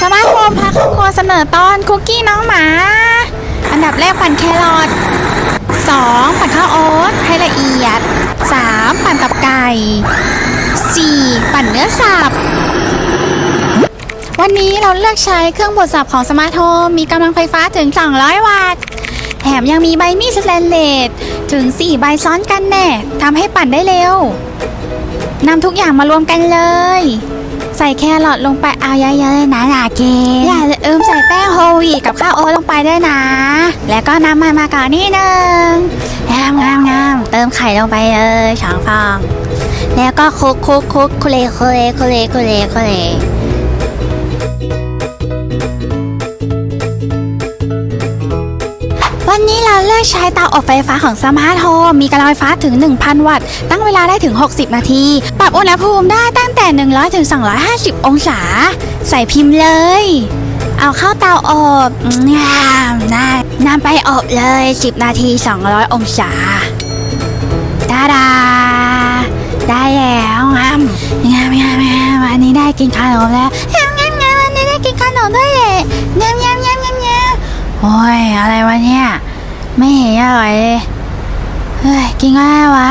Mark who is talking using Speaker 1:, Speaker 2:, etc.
Speaker 1: สมาร์ทโฮมพาครอบครัวเสนอตอนคุกกี้น้องหมา อันดับแรกปั่นแครอท 2. ปั่นข้าวโอ๊ตให้ละเอียด 3. ปั่นตับไก่ 4. ปั่นเนื้อสับ วันนี้เราเลือกใช้เครื่องบดสับของสมาร์ทโฮมมีกำลังไฟฟ้าถึง 200 วัตต์ แถมยังมีใบมีดสแตนเลสถึง 4 ใบซ้อนกันแน่ทำให้ปั่นได้เร็วนำทุกอย่างมารวมกันเลย ใส่แครอทลงไปเอาเยอะๆเลยนะนาเกอย่าลืมใส่แป้งโฮวีกับข้าวโอ๊ตลงไปด้วยนะ แล้วก็น้ำมันมาก่อนนิดนึงงามงามงามเติมไข่ลงไปเลยสองฟอง แล้วก็คลุกคลุกคลุกคุเลคุเลคุเลคุเลคุเล วันนี้เราเลือกใช้เตาอบไฟฟ้าของสมาร์ทโฮมมีกำลังไฟฟ้าถึง 1,000 วัตต์ ตั้งเวลาได้ถึง 60 นาที ปรับอุณหภูมิได้ตั้งแต่ 100ถึง250 องศา ใส่พิมพ์เลย เอาเข้าเตาอบงามนะนำไปอบเลย 10 นาที 200 องศาดาดาได้แล้วงามงามงามงามวันนี้ได้กินขนมแล้วงามงามงามวันนี้ได้กินขนมด้วย โอ้ย อะไรวะเนี่ย ไม่เห็นอร่อยเลย เฮ้ย กินง่ายวะ